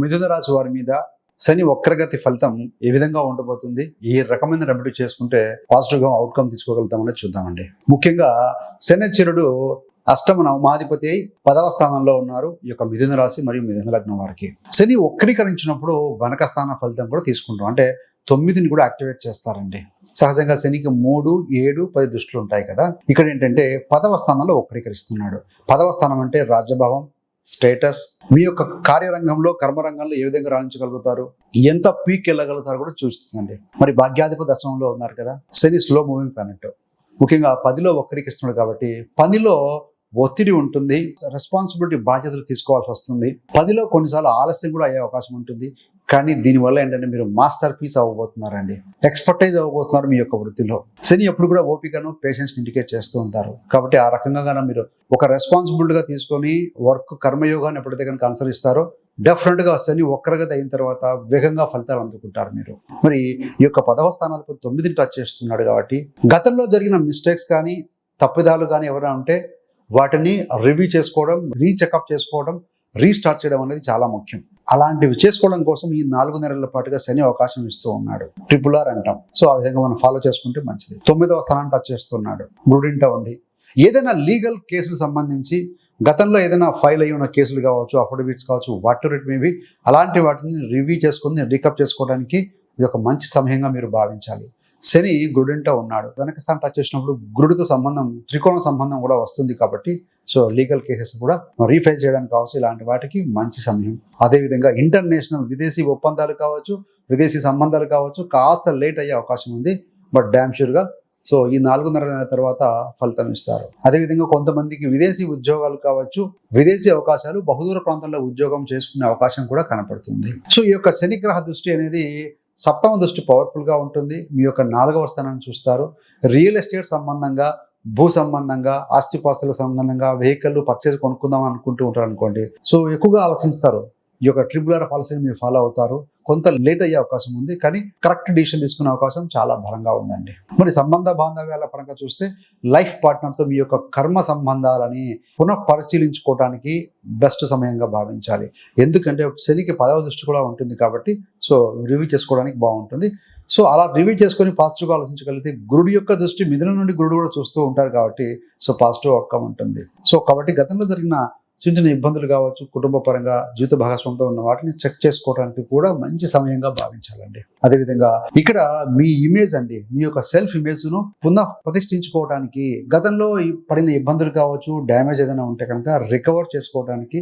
మిథున రాశి వారి మీద శని వక్రగతి ఫలితం ఏ విధంగా ఉండబోతుంది? ఏ రకమైన రెమెడీ చేసుకుంటే పాజిటివ్గా అవుట్కమ్ తీసుకోగలుగుతామని చూద్దామండి. ముఖ్యంగా శనిచరుడు అష్టమ నవమాధిపతి అయి పదవ స్థానంలో ఉన్నారు. ఈ యొక్క మిథున రాశి మరియు మిథున లగ్నం వారికి. శని వక్రీకరించినప్పుడు వనక స్థాన ఫలితం కూడా తీసుకుంటాం అంటే తొమ్మిదిని కూడా యాక్టివేట్ చేస్తారండి. సహజంగా శనికి మూడు ఏడు పది దృష్టిలు ఉంటాయి కదా. ఇక్కడ ఏంటంటే పదవ స్థానంలో వక్రీకరిస్తున్నాడు. పదవ స్థానం అంటే రాజ్యభావం స్టేటస్. మీ యొక్క కార్యరంగంలో కర్మరంగంలో ఏ విధంగా రాణించగలుగుతారు? ఎంత పీక్ వెళ్ళగలుగుతారు కూడా చూస్తుందండి. మరి భాగ్యాధిప దశంలో ఉన్నారు కదా శని స్లో మూవింగ్ ప్లానెట్ ముఖ్యంగా పదిలో వక్రీకరిస్తున్నాడు కాబట్టి పనిలో ఒత్తిడి ఉంటుంది రెస్పాన్సిబిలిటీ బాధ్యతలు తీసుకోవాల్సి వస్తుంది. పదిలో కొన్నిసార్లు ఆలస్యం కూడా అయ్యే అవకాశం ఉంటుంది. కానీ దీనివల్ల ఏంటంటే మీరు మాస్టర్ పీస్ అవ్వబోతున్నారండి. ఎక్స్పర్టైజ్ అవ్వబోతున్నారు మీ యొక్క వృత్తిలో. శని ఎప్పుడు కూడా ఓపికను పేషెన్స్ ఇండికేట్ చేస్తూ ఉంటారు. కాబట్టి ఆ రకంగా మీరు ఒక రెస్పాన్సిబిలిటీగా తీసుకొని వర్క్ కర్మయోగాన్ని ఎప్పుడైతే కనుక అనుసరిస్తారో డెఫినెట్గా శని ఒక్కరగతి అయిన తర్వాత వేగంగా ఫలితాలు అందుకుంటారు మీరు. మరి ఈ యొక్క పదవ స్థానాలకు తొమ్మిదిని టచ్ చేస్తున్నాడు కాబట్టి గతంలో జరిగిన మిస్టేక్స్ కానీ తప్పిదాలు కానీ ఎవరైనా ఉంటే వాటిని రివ్యూ చేసుకోవడం రీచెకప్ చేసుకోవడం రీస్టార్ట్ చేయడం అనేది చాలా ముఖ్యం. అలాంటివి చేసుకోవడం కోసం ఈ నాలుగు నెలల పాటుగా శని అవకాశం ఇస్తూ ఉన్నాడు. ట్రిపుల్ ఆర్ అంటాం. సో ఆ విధంగా మనం ఫాలో చేసుకుంటే మంచిది. తొమ్మిదవ స్థానాన్ని టచ్ చేస్తున్నాడు. గుడింట ఉండి ఏదైనా లీగల్ కేసులు సంబంధించి గతంలో ఏదైనా ఫైల్ అయ్యి ఉన్న కేసులు కావచ్చు అఫిడవిట్స్ కావచ్చు వాట్ ఇట్ మేబీ అలాంటి వాటిని రివ్యూ చేసుకుని రికప్ చేసుకోవడానికి ఇది ఒక మంచి సమయంగా మీరు భావించాలి. శని గురుడింట ఉన్నాడు. వెనక స్థానం టచ్ చేసినప్పుడు గురుడితో సంబంధం త్రికోణ సంబంధం కూడా వస్తుంది కాబట్టి సో లీగల్ కేసెస్ కూడా రీఫైల్ చేయడానికి కావచ్చు. ఇలాంటి వాటికి మంచి సమయం. అదేవిధంగా ఇంటర్నేషనల్ విదేశీ ఒప్పందాలు కావచ్చు విదేశీ సంబంధాలు కావచ్చు కాస్త లేట్ అయ్యే అవకాశం ఉంది. బట్ డ్యామ్ షూర్గా సో ఈ నాలుగున్నర నెలల తర్వాత ఫలితం ఇస్తారు. అదేవిధంగా కొంతమందికి విదేశీ ఉద్యోగాలు కావచ్చు విదేశీ అవకాశాలు బహుదూర ప్రాంతంలో ఉద్యోగం చేసుకునే అవకాశం కూడా కనపడుతుంది. సో ఈ యొక్క శనిగ్రహ దృష్టి అనేది సప్తమ దృష్టి పవర్ఫుల్గా ఉంటుంది. మీ యొక్క నాలుగవ స్థానాన్ని చూస్తారు. రియల్ ఎస్టేట్ సంబంధంగా భూ సంబంధంగా ఆస్తిపాస్తుల సంబంధంగా వెహికల్ పర్చేజ్ కొనుక్కుందాం అనుకుంటూ ఉంటారు అనుకోండి సో ఎక్కువగా ఆలోచిస్తారు ఈ యొక్క ట్రిపుల్ ఆర్ పాలసీని మీరు ఫాలో అవుతారు. కొంత లేట్ అయ్యే అవకాశం ఉంది కానీ కరెక్ట్ డిసిషన్ తీసుకునే అవకాశం చాలా బలంగా ఉందండి. మరి సంబంధ బాంధవ్యాల పరంగా చూస్తే లైఫ్ పార్ట్నర్తో మీ యొక్క కర్మ సంబంధాలని పునఃపరిశీలించుకోవడానికి బెస్ట్ సమయంగా భావించాలి. ఎందుకంటే శనికి పదవ దృష్టి కూడా ఉంటుంది కాబట్టి సో రివ్యూ చేసుకోవడానికి బాగుంటుంది. సో అలా రివ్యూ చేసుకొని పాజిటివ్గా ఆలోచించగలిగితే గురుడు యొక్క దృష్టి మిథున నుండి గురుడు కూడా చూస్తూ ఉంటారు కాబట్టి సో పాజిటివ్ అవుట్కమ్ ఉంటుంది. సో కాబట్టి గతంలో జరిగిన చిన్న చిన్న ఇబ్బందులు కావచ్చు కుటుంబ పరంగా జీవిత భాగస్వామితో ఉన్న వాటిని చెక్ చేసుకోవడానికి కూడా మంచి సమయంగా భావించాలండి. అదేవిధంగా ఇక్కడ మీ ఇమేజ్ అండి మీ యొక్క సెల్ఫ్ ఇమేజ్ను పునః ప్రతిష్ఠించుకోవడానికి గతంలో పడిన ఇబ్బందులు కావచ్చు డ్యామేజ్ ఏదైనా ఉంటే కనుక రికవర్ చేసుకోవడానికి